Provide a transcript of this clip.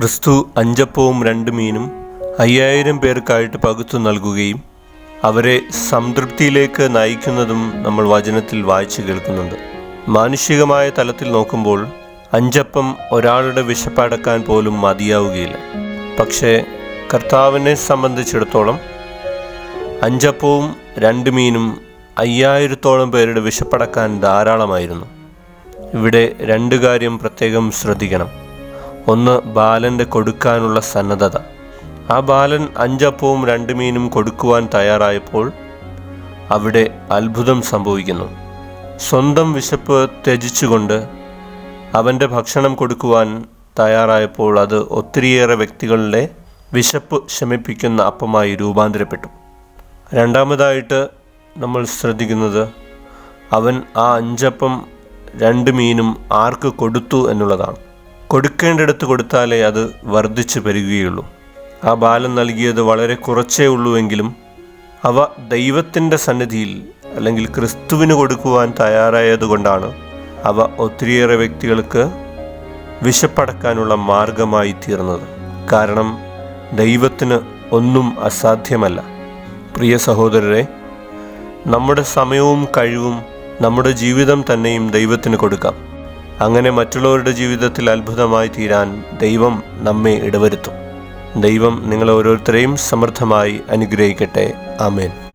ക്രിസ്തു അഞ്ചപ്പവും രണ്ട് മീനും അയ്യായിരം പേർക്കായിട്ട് പകുത്തു നൽകുകയും അവരെ സംതൃപ്തിയിലേക്ക് നയിക്കുന്നതും നമ്മൾ വചനത്തിൽ വായിച്ചു കേൾക്കുന്നുണ്ട്. മാനുഷികമായ തലത്തിൽ നോക്കുമ്പോൾ അഞ്ചപ്പം ഒരാളുടെ വിശപ്പടക്കാൻ പോലും മതിയാവുകയില്ല. പക്ഷേ കർത്താവിനെ സംബന്ധിച്ചിടത്തോളം അഞ്ചപ്പവും രണ്ട് മീനും അയ്യായിരത്തോളം പേരുടെ വിശപ്പടക്കാൻ ധാരാളമായിരുന്നു. ഇവിടെ രണ്ട് കാര്യം പ്രത്യേകം ശ്രദ്ധിക്കണം. ഒന്ന് ബാലന്റെ കൊടുക്കാനുള്ള സന്നദ്ധത. ആ ബാലൻ അഞ്ചപ്പവും രണ്ട് മീനും കൊടുക്കുവാൻ തയ്യാറായപ്പോൾ അവിടെ അത്ഭുതം സംഭവിക്കുന്നു. സ്വന്തം വിശപ്പ് ത്യജിച്ചുകൊണ്ട് അവന്റെ ഭക്ഷണം കൊടുക്കുവാൻ തയ്യാറായപ്പോൾ അത് ഒത്തിരിയേറെ വ്യക്തികളുടെ വിശപ്പ് ശമിപ്പിക്കുന്ന അപ്പമായി രൂപാന്തരപ്പെട്ടു. രണ്ടാമതായിട്ട് നമ്മൾ ശ്രദ്ധിക്കുന്നത് അവൻ ആ അഞ്ചപ്പം രണ്ട് മീനും ആർക്ക് കൊടുത്തു എന്നുള്ളതാണ്. കൊടുക്കേണ്ടിടത്ത് കൊടുത്താലേ അത് വർദ്ധിച്ചു പെരുകുകയുള്ളൂ ആ ബാലൻ നൽകിയത് വളരെ കുറച്ചേ ഉള്ളൂവെങ്കിലും അവ ദൈവത്തിന്റെ സന്നിധിയിൽ അല്ലെങ്കിൽ ക്രിസ്തുവിന് കൊടുക്കുവാൻ തയ്യാറായതുകൊണ്ടാണ് അവ ഒത്തിരിയേറെ വ്യക്തികൾക്ക് വിശപ്പടക്കാനുള്ള മാർഗമായി തീർന്നത്. കാരണം ദൈവത്തിന് ഒന്നും അസാധ്യമല്ല. പ്രിയ സഹോദരരെ നമ്മുടെ സമയവും കഴിവും നമ്മുടെ ജീവിതം തന്നെയും ദൈവത്തിന് കൊടുക്കാം. അങ്ങനെ മറ്റുള്ളവരുടെ ജീവിതത്തിൽ അത്ഭുതമായി തീരാൻ ദൈവം നമ്മെ ഇടവരുത്തും. ദൈവം നിങ്ങളെ ഓരോരുത്തരെയും സമൃദ്ധമായി അനുഗ്രഹിക്കട്ടെ. ആമേൻ.